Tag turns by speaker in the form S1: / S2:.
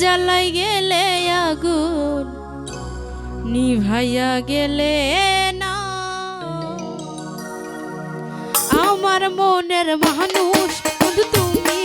S1: জ্বালাই গেলে আগুন নিভাইয়া গেলে না। আমার মনের মানুষ তুমি